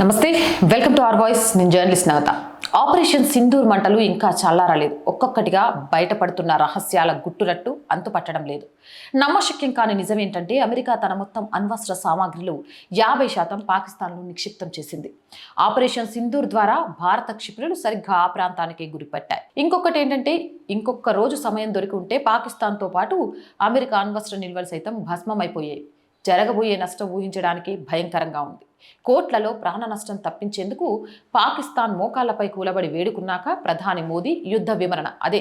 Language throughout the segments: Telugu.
నమస్తే వెల్కమ్ టు ఆర్ వాయిస్. నేను జర్నలిస్ట్ నవత. ఆపరేషన్ సింధూర్ మంటలు ఇంకా చల్లారలేదు. ఒక్కొక్కటిగా బయటపడుతున్న రహస్యాల గుట్టులట్టు అంతుపట్టడం లేదు. నమ్మశక్యం కాని నిజం ఏంటంటే అమెరికా తన మొత్తం అణ్వస్త్ర సామాగ్రిలు యాభై శాతం పాకిస్తాన్లో నిక్షిప్తం చేసింది. ఆపరేషన్ సింధూర్ ద్వారా భారత క్షిపణులు సరిగ్గా ఆ ప్రాంతానికి గురిపెట్టాయి. ఇంకొకటి ఏంటంటే ఇంకొక రోజు సమయం దొరికి ఉంటే పాకిస్తాన్తో పాటు అమెరికా అణ్వస్త్ర నిల్వలు సైతం భస్మమైపోయాయి. జరగబోయే నష్టం ఊహించడానికి భయంకరంగా ఉంది. కోట్లలో ప్రాణ నష్టం తప్పించేందుకు పాకిస్తాన్ మోకాళ్ళపై కూలబడి వేడుకున్నాక ప్రధాని మోదీ యుద్ధ విమరణ. అదే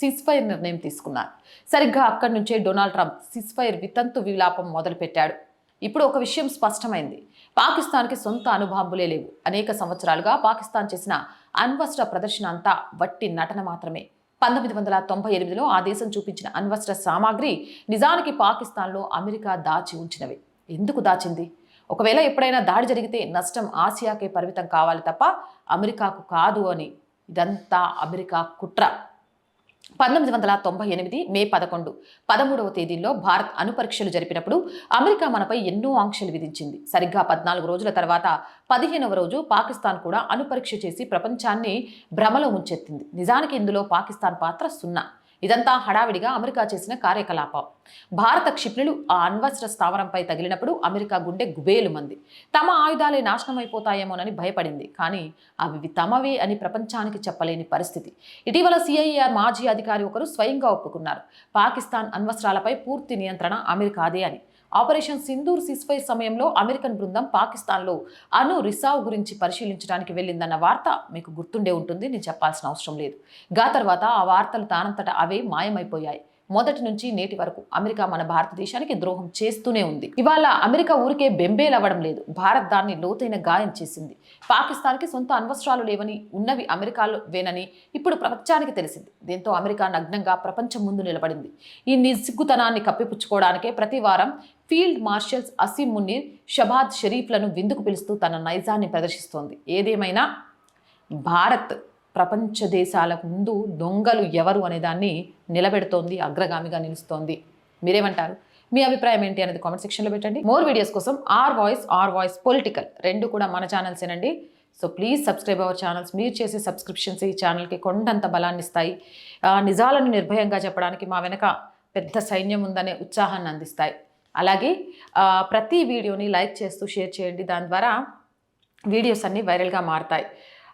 సిస్ఫైర్ నిర్ణయం తీసుకున్నారు. సరిగ్గా అక్కడి నుంచే డొనాల్డ్ ట్రంప్ సిస్ఫైర్ వితంతు విలాపం మొదలుపెట్టాడు. ఇప్పుడు ఒక విషయం స్పష్టమైంది. పాకిస్తాన్కి సొంత అనుభాంబులే లేవు. అనేక సంవత్సరాలుగా పాకిస్తాన్ చేసిన అన్వస్త్ర ప్రదర్శన అంతా వట్టి నటన మాత్రమే. పంతొమ్మిది వందల తొంభై ఎనిమిదిలో ఆ దేశం చూపించిన అణ్వస్త్ర సామాగ్రి నిజానికి పాకిస్తాన్లో అమెరికా దాచి ఉంచినవి. ఎందుకు దాచింది? ఒకవేళ ఎప్పుడైనా దాడి జరిగితే నష్టం ఆసియాకే పరిమితం కావాలి తప్ప అమెరికాకు కాదు అని ఇదంతా అమెరికా కుట్ర. పంతొమ్మిది వందల తొంభై ఎనిమిది మే పదకొండు పదమూడవ తేదీల్లో భారత్ అణుపరీక్షలు జరిపినప్పుడు అమెరికా మనపై ఎన్నో ఆంక్షలు విధించింది. సరిగ్గా పద్నాలుగు రోజుల తర్వాత పదిహేనవ రోజు పాకిస్తాన్ కూడా అణుపరీక్ష చేసి ప్రపంచాన్ని భ్రమలో ఉంచెత్తింది నిజానికి ఇందులో పాకిస్తాన్ పాత్ర సున్నా. ఇదంతా హడావిడిగా అమెరికా చేసిన కార్యకలాపం. భారత క్షిపణులు ఆ అణ్వస్త్ర స్థావరంపై తగిలినప్పుడు అమెరికా గుండె గుబేలు మంది తమ ఆయుధాలే నాశనమైపోతాయేమోనని భయపడింది. కానీ అవి తమవే అని ప్రపంచానికి చెప్పలేని పరిస్థితి. ఇటీవల సిఐఆర్ మాజీ అధికారి ఒకరు స్వయంగా ఒప్పుకున్నారు. పాకిస్తాన్ అణ్వస్త్రాలపై పూర్తి నియంత్రణ అమెరికాదే అని. ఆపరేషన్ సింధూర్ సిస్ఫైర్ సమయంలో అమెరికన్ బృందం పాకిస్తాన్లో అను రిసావ్ గురించి పరిశీలించడానికి వెళ్ళిందన్న వార్త మీకు గుర్తుండే ఉంటుంది నేను చెప్పాల్సిన అవసరం లేదు. గా తర్వాత ఆ వార్తలు తానంతట అవే మాయమైపోయాయి. మొదటి నుంచి నేటి వరకు అమెరికా మన భారతదేశానికి ద్రోహం చేస్తూనే ఉంది. ఇవాళ అమెరికా ఊరికే బెంబేలవ్వడం లేదు. భారత్ దాన్ని లోతైన గాయం చేసింది. పాకిస్తాన్కి సొంత అణ్వస్త్రాలు లేవని ఉన్నవి అమెరికాలో వేనని ఇప్పుడు ప్రపంచానికి తెలిసింది. దీంతో అమెరికా నగ్నంగా ప్రపంచం ముందు నిలబడింది. ఈ నిస్సిగ్గుతనాన్ని కప్పిపుచ్చుకోవడానికే ప్రతి వారం ఫీల్డ్ మార్షల్స్ అసీం మున్నీర్ షబాద్ షరీఫ్లను విందుకు పిలుస్తూ తన నైజాన్ని ప్రదర్శిస్తోంది. ఏదేమైనా భారత్ ప్రపంచ దేశాలకు ముందు దొంగలు ఎవరు అనే దాన్ని నిలబెడుతోంది అగ్రగామిగా నిలుస్తోంది. మీరేమంటారు? మీ అభిప్రాయం ఏంటి అనేది కామెంట్ సెక్షన్లో పెట్టండి. మోర్ వీడియోస్ కోసం R voice R voice political రెండు కూడా మన ఛానల్సేనండి so please subscribe our channels మీరు చేసే సబ్స్క్రిప్షన్స్ ఈ ఛానల్కి కొండంత బలాన్ని ఇస్తాయి. నిజాలను నిర్భయంగా చెప్పడానికి మా వెనక పెద్ద సైన్యం ఉందనే ఉత్సాహాన్ని అందిస్తాయి. అలాగే ప్రతి వీడియోని లైక్ చేస్తూ షేర్ చేయండి. దాని ద్వారా వీడియోస్ అన్నీ వైరల్గా మారుతాయి.